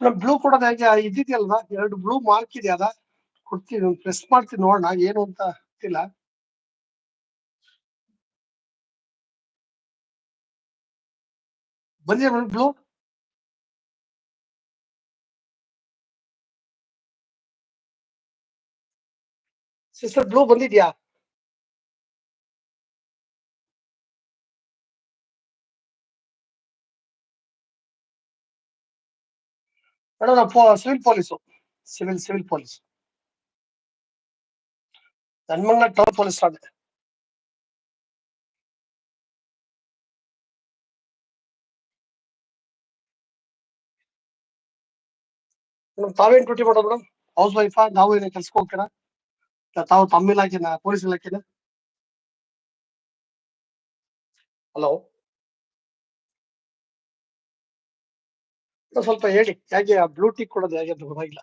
Blue ಕೊಡೋದು ಹೇಗೆ? ಇದ್ದಿದೆಯಲ್ವಾ ಎರಡು ಬ್ಲೂ ಮಾರ್ಕ್ ಇದೆ ಅದ? ಕೊಡ್ತೀನಿ ಪ್ರೆಸ್ ಮಾಡ್ತೀನಿ ನೋಡೋಣ, ಏನು ಅಂತ ಗೊತ್ತಿಲ್ಲ. ಬಂದಿದೆ ಮೇಡಮ್ ಬ್ಲೂ ಸಿಸ್ಟರ್ ಬ್ಲೂ ಬಂದಿದ್ಯಾ? ಮೇಡಮ್ ನಾವು civil police civil civil police ನನ್ಮಂಗ್ಲ town police ಠಾಣೆ ಮೇಡಮ್ ತಾವೇನ್ ಡ್ಯೂಟಿ ಮಾಡೋದು ಮೇಡಮ್ ಹೌಸ್ ವೈಫಾ ನಾವು ಏನೇ ಕೆಲ್ಸಕ್ಕೆ ಹೋಗ್ತೀರಾ ಇಲ್ಲ ತಾವು ತಮ್ಮ ಇಲಾಖೆನ ಪೊಲೀಸ್ ಇಲಾಖೆನ ಹಲೋ ಸ್ವಲ್ಪ ಹೇಳಿ, ಹೇಗೆ ಆ ಬ್ಲೂ ಟಿಕ್ ಕೊಡೋದು ಹೇಗೆ ಅಂತ ಗೊತ್ತಾಗಿಲ್ಲ.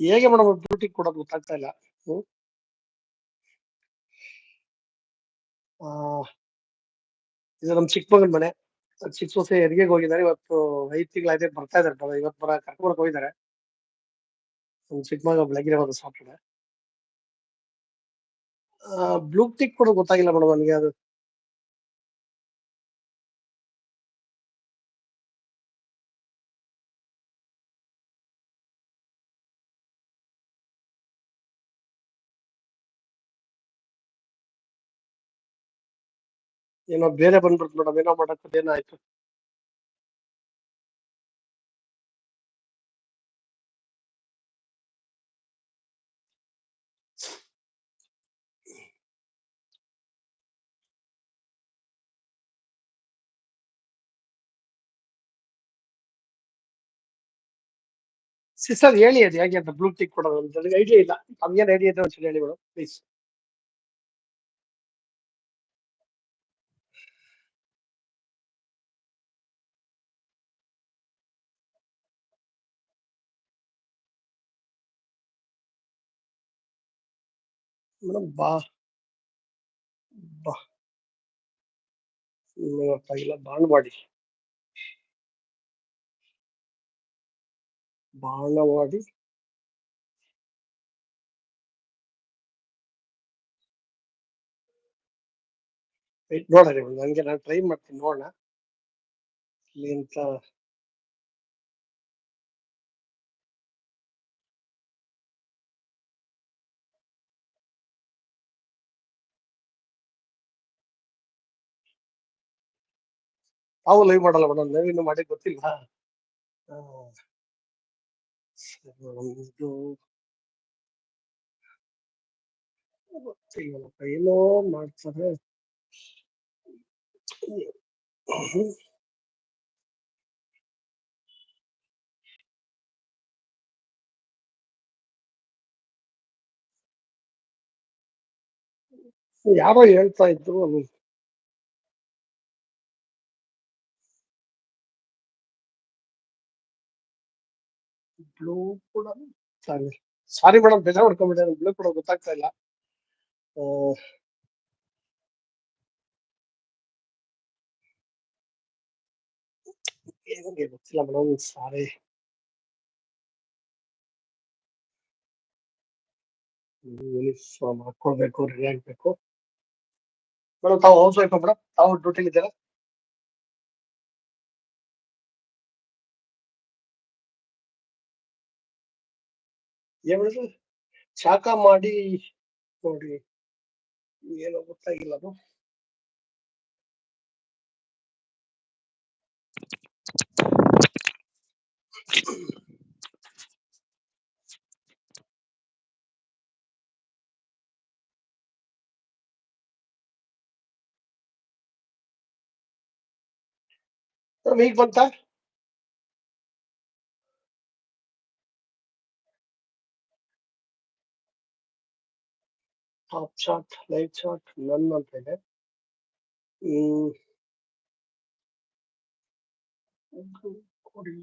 ಹೇಗೆ ಮೇಡಮ್ ಬ್ಲೂ ಟಿಕ್ ಕೊಡೋದು ಗೊತ್ತಾಗ್ತಾ ಇಲ್ಲ. ಇದು ನಮ್ ಚಿಕ್ಕಮಗನ ಮನೆ. ಚಿಕ್ಕ ಸೊಸೆ ಹೆರಿಗೆಗೆ ಹೋಗಿದ್ದಾರೆ. ಇವತ್ತು ಐದ್ ತಿಂಗಳಾಯ್ತು ಬರ್ತಾ ಇದ್ದಾರೆ ಇವತ್ತು ಬರ ಕರ್ಕೊಂಡ್ ಹೋಗಿದ್ದಾರೆ. ನಮ್ಮ ಚಿಕ್ಕಮಗ ಬೆಳಗ್ಗೆ ಹೋದ ಸಾಟರ್ಡೆ ಬ್ಲೂ ಟಿಕ್ ಕೂಡ ಗೊತ್ತಾಗಿಲ್ಲ ಮೇಡಮ್ ನನಗೆ ಅದು. ಏನೋ ಬೇರೆ ಬಂದ್ಬಿಡ್ತು ಮೇಡಮ್ ಏನೋ ಮಾಡಕ್ಕೆ ಏನಾಯ್ತು ಸಿಸ್ಟರ್ ಹೇಳಿ ಅದು ಹೇಗೆ ಅಂತ ಬ್ಲೂ ಟಿಕ್ ಕೊಡೋದು ಅಂತ ನನಗೆ ಐಡಿಯಾ ಇಲ್ಲ. ನಮ್ಗೇನು ಐಡಿಯಾ ಇದೆ ಒಂದ್ಸಲ ಹೇಳಿ ಮೇಡಮ್ ಪ್ಲೀಸ್ ಮೇಡಮ್ ಬಾ. ಬಾ. ಹ್ಮ್, ಗೊತ್ತಾಗಿಲ್ಲ. ಬಾಣವಾಡಿ Wait, ನೋಡೋಣ ಇವ್ನು. ನಂಗೆ ನಾನು ಟ್ರೈ ಮಾಡ್ತೀನಿ ನೋಡೋಣ. ಇಲ್ಲಿಂತ ತಾವು ಲೈವ್ ಮಾಡಲ್ಲ ಮೇಡಮ್ ಇನ್ನು ಮಾಡಿ ಗೊತ್ತಿಲ್ಲ ಆ, ಸರಿ madam, ಇದು ಗೊತ್ತಿಲ್ಲಪ್ಪ ಏನೋ ಮಾಡ್ತಾರೆ ಹ್ಮ್. ಯಾರೋ ಹೇಳ್ತಾ ಇದ್ರು ಬ್ಲೂ ಕೂಡ ಸಾರಿ. ಸಾರಿ ಮೇಡಮ್ ಬೇಜಾರ್ ಮಾಡ್ಕೊಂಡ್ಬಿಟ್ಟೆ ಬ್ಲೂ ಕೂಡ ಗೊತ್ತಾಗ್ತಾ ಇಲ್ಲ. ಏನಂಗೆ ಗೊತ್ತಿಲ್ಲ ಮೇಡಮ್ ಸಾರಿ ಯೂನಿಫಾರ್ಮ್ ಹಾಕೊಳ್ಬೇಕು ರೆಡಿ ಆಗ್ಬೇಕು. ಮೇಡಮ್ ತಾವು ಹೌಸ್ ವೈಫ್ ಮೇಡಮ್ ತಾವು ಡ್ಯೂಟಿಲಿ ಇದ್ದೀರಾ? ಏನ್ ಹೇಳಿದ್ರು ಶಾಖ ಮಾಡಿ ನೋಡಿ ಏನೋ ಗೊತ್ತಾಗಿಲ್ಲ ಅದು. ಈಗ ಬಂತಾ? ಟಾಪ್ ಶಾಟ್ ಲೈಟ್ ಶಾಟ್ ನನ್ ಅಂತ ಇದೆ ಹ್ಮ್ ಇದು ಕೊಡಿ